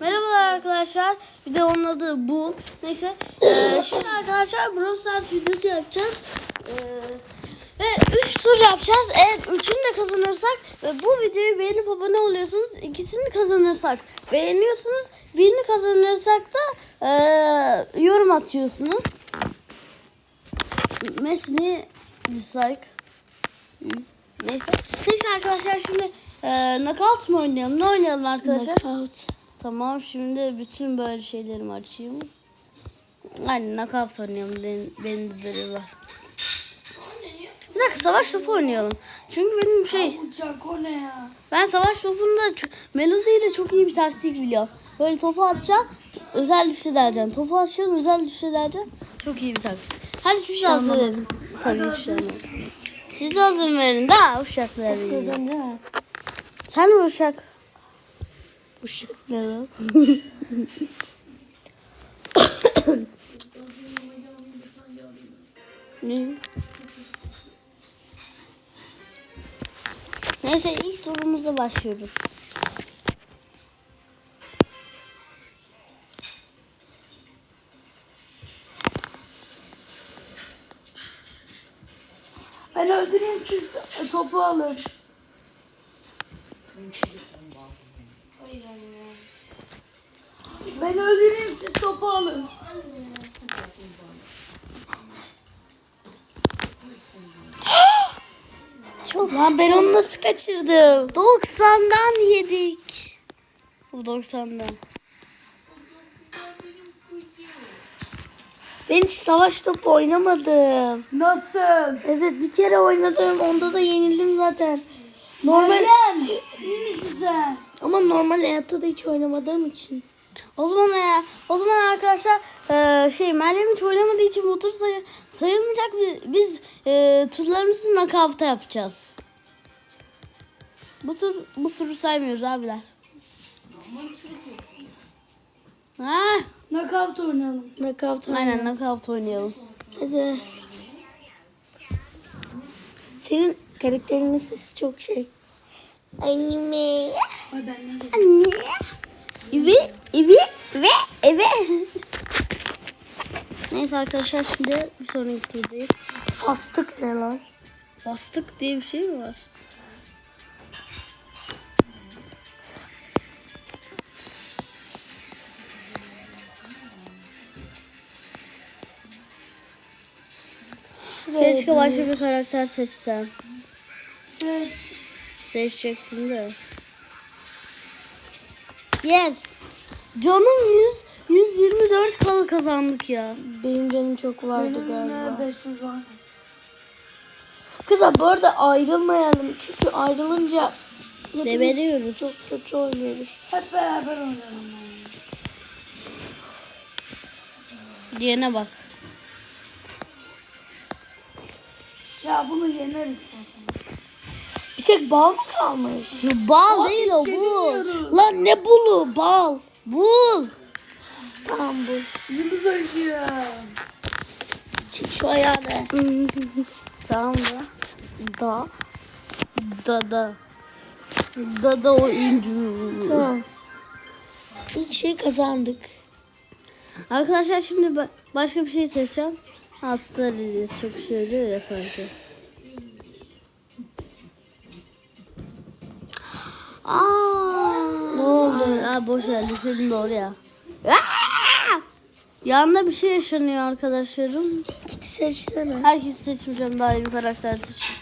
Merhabalar arkadaşlar. Bir de onun adı bu. Neyse. Ee, şimdi arkadaşlar Brawl Stars videosu yapacağız. Ee, ve 3 tur yapacağız. Eğer üçünü de kazanırsak ve bu videoyu beğenip abone oluyorsunuz. ikisini kazanırsak beğeniyorsunuz. Birini kazanırsak da ee, yorum atıyorsunuz. Mesni dislike. Neyse. Neyse arkadaşlar şimdi ee, knockout mı oynayalım? Ne oynayalım arkadaşlar? Knockout. Tamam şimdi bütün böyle şeylerimi açayım. Aynen knockout oynayalım. Benim, benim böyle var. Bir dakika savaş topu oynayalım. Çünkü benim şey ben savaş topunda çok, melodiyle çok iyi bir taktik biliyorum. Böyle topu atacağım özel düşe dereceksin. Topu atacaksın özel düşe dereceksin. Çok iyi bir taktik. Hadi şu şey hazır verin. Tabii şu şey Siz de hazır verin. Daha uşakları. Sen mi uşak? Uçak ne lan? Ne? Neyse ilk sorumuzla başlıyoruz. Ben öldüreyim siz topu alın. Ben öldüreyim siz topu alın. Çok Lan ben onu nasıl kaçırdım? 90'dan yedik. Bu 90'dan. Ben hiç savaş topu oynamadım. Nasıl? Evet bir kere oynadım. Onda da yenildim zaten. Normal. İyi misin sen? Ama normal hayatta da hiç oynamadığım için. O zaman ya, o zaman arkadaşlar eee, şey Meryem hiç oynamadığı için bu tur sayı, sayılmayacak. Biz, biz eee, turlarımızı nakavta yapacağız. Bu tur bu turu saymıyoruz abiler. Ha, Knockout oynayalım. Knockout aynen nakavt oynayalım. Hadi. Senin karakterinin sesi çok şey. Anime. Anne. Evet, evet ve evet. Neyse arkadaşlar şimdi bir sonraki turdayız. Fastık ne lan? Fastık diye bir şey mi var? Keşke başka bir karakter seçsem. Seç. Seçecektim de. Yes. Canım 100 124 kalı kazandık ya. Benim canım çok vardı galiba. 500 var. Kızlar bu arada ayrılmayalım. Çünkü ayrılınca Debeliyoruz. Çok kötü oynuyoruz. Hep beraber oynayalım. Diyene bak. Ya bunu yeneriz zaten. Bir tek bal mı kalmış? Bu bal Aa, değil o bul. Lan ne bulu? Bal. Bul. Tamam bu. Yıldız oynuyor. Çek şu ayağını. tamam da. Da. Da da. Da da oyuncu. Tamam. İlk şey kazandık. Arkadaşlar şimdi ba- başka bir şey seçeceğim. Hasta çok söylüyor ya sanki. Aa, ne oldu? Aa, boş ver düşündüm doğru ya. Aa! Yanında bir şey yaşanıyor arkadaşlarım. Git seçsene. Herkes seçmeyeceğim daha iyi bir karakter seç.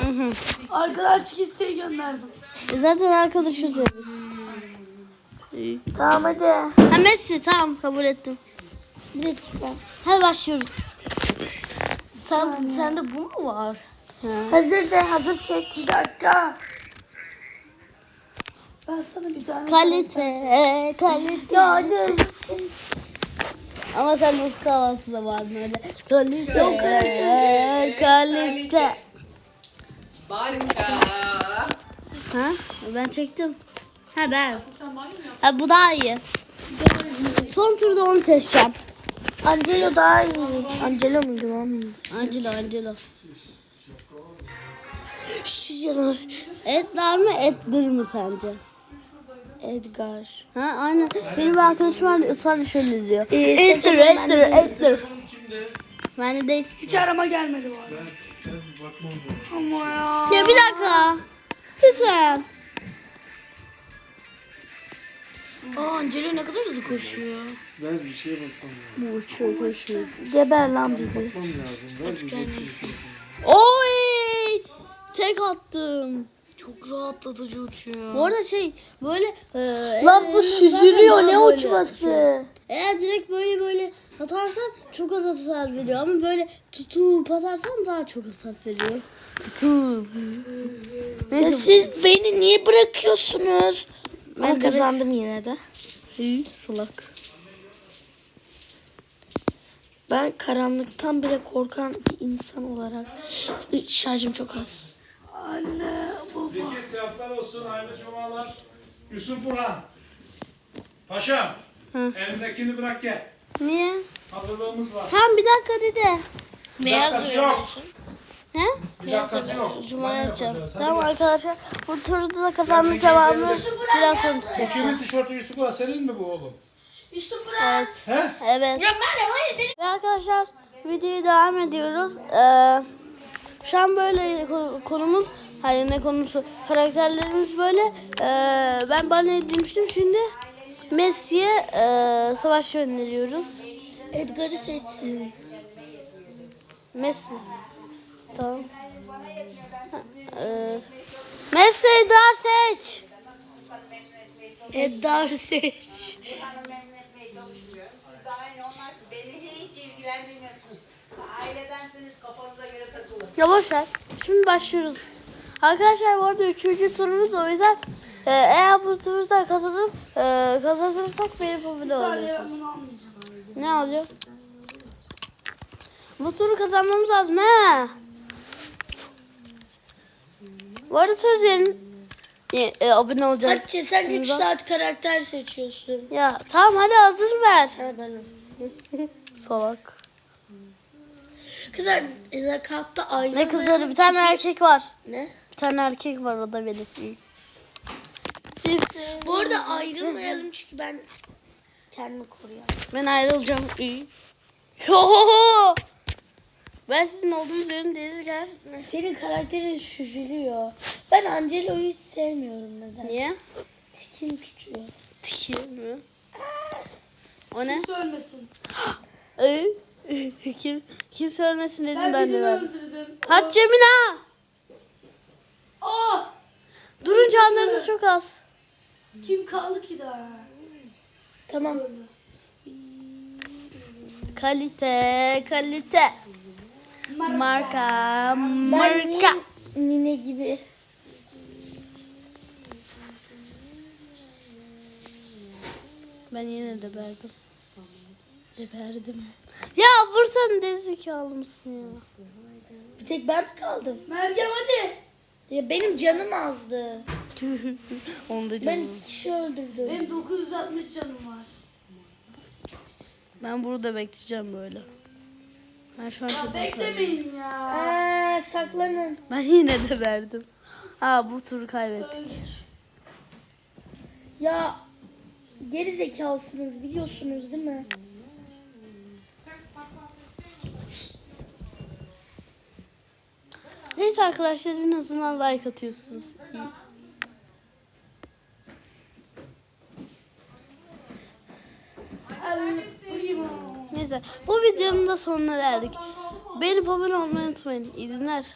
Hı hı. Arkadaşlık isteği gönderdim. E Zaten arkadaşız ya biz. İyi. Tamam hadi. Ha Messi tamam kabul ettim. Bir dakika. Hadi başlıyoruz. Sen, sende bu mu var? Ha. Hazır de hazır çek. Bir dakika. Ben sana bir tane... Kalite, kalite. Ya hazır çek. Ama sen nasıl kahvaltıda vardın öyle. Kalite, Yok, kalite. kalite. Banka. Ha? Ben çektim. Ha ben. Ha bu daha iyi. Son turda onu seçeceğim. Angelo daha iyi. Angelo muydu? Angelo, Angelo. Canavar. Etler mi, etler mi sence? Edgar. Ha aynen. Benim bir arkadaşım vardı ısrarla şöyle diyor. Sen- ettir, ettir. Ben de değil. Hiç arama gelmedi bu arada. Ama ya. Ya bir dakika. Lütfen. Aa Angelo ne kadar hızlı koşuyor. Ver bir şeye bakmam lazım. Bu uçuyor koşuyor. Geber lan bibi. Bakmam lazım. Ver bir şey. Oy! Tek attım. Çok rahatlatıcı uçuyor. Bu arada şey böyle e, Lan bu ellerini süzülüyor zaten ne uçması? Eğer direkt böyle böyle atarsan çok az hasar veriyor ama böyle tutup atarsan daha çok hasar veriyor. Tutup. Ya Neyse. siz beni niye bırakıyorsunuz? Ben Ben kazandım yine de. Hı, salak. Ben karanlıktan bile korkan bir insan olarak şarjım çok az. Zeki seyahatler olsun, hayırlı cumalar. Yusuf Burhan. Paşam, elindekini bırak gel. Niye? Hazırlığımız var. Tamam bir dakika dede. Dakikası yok. Ne? Bir dakikası yok. Cuma yapacağım. Tamam arkadaşlar bu turda da kazandık devamını biraz sonra tutacağım. Kimin tişörtü Yusuf Burhan senin mi bu oğlum? Evet. He? Evet. Ve arkadaşlar videoya devam ediyoruz. Ee, şu an böyle konu- konumuz, hayır ne konusu, karakterlerimiz böyle. Ee, ben bana demiştim şimdi Messi'ye e, savaş gönderiyoruz. Edgar'ı seçsin. Messi. Tamam. Ee, Messi daha seç. Edgar seç. Siz daha normal, beni hiç ilgilendirmiyorsunuz. Ailedensiniz, kafanıza göre takılın. Ya boş ver. Şimdi başlıyoruz. Arkadaşlar bu arada üçüncü turumuz o yüzden e, eğer bu turda kazanıp e, kazanırsak benim popüler oluyorsunuz. Ne alacağım? Bu turu kazanmamız lazım he. Bu arada söz verin. E, e, abone olacak. Hatice sen 3 Imza. saat karakter seçiyorsun. Ya tamam hadi hazır ver. Ha benim. Salak. Kızlar nakatta ayrı. Ne kızları bir tane erkek var. Ne? Bir tane erkek var o da benim. Bu arada ayrılmayalım çünkü ben kendimi koruyorum. Ben ayrılacağım. İyi. Ho! Ben sizin olduğunuz yerin değilken. Senin karakterin süzülüyor. Ben Angelo'yu hiç sevmiyorum neden. Niye? Tikim tutuyor. Tikiyor mu? O ne? Ölmesin. Ee, kim kim söylemesin dedim ben, Ben de verdim. öldürdüm. Hadi Cemina! Aa! Durun canlarınız çok az. Kim kaldı ki daha? Tamam. Kalite, kalite. Marka, Ben marka. niye nine gibi? Ben yine de verdim. Geberdim. Ya vursan derizekalı mısın ya? Bir tek ben mi kaldım? Meryem hadi. Ya benim canım azdı. Onu da Ben canım. iki kişi öldürdüm. Benim 960 canım var. Ben burada bekleyeceğim böyle. Ben şu an Ya çok beklemeyin ya. Aa, saklanın. Ben yine de verdim. Ha bu turu kaybettik. Ya geri zekalısınız biliyorsunuz değil mi? Neyse arkadaşlar en azından like atıyorsunuz. Neyse bu videonun da sonuna geldik. Beni abone olmayı unutmayın. İyi günler.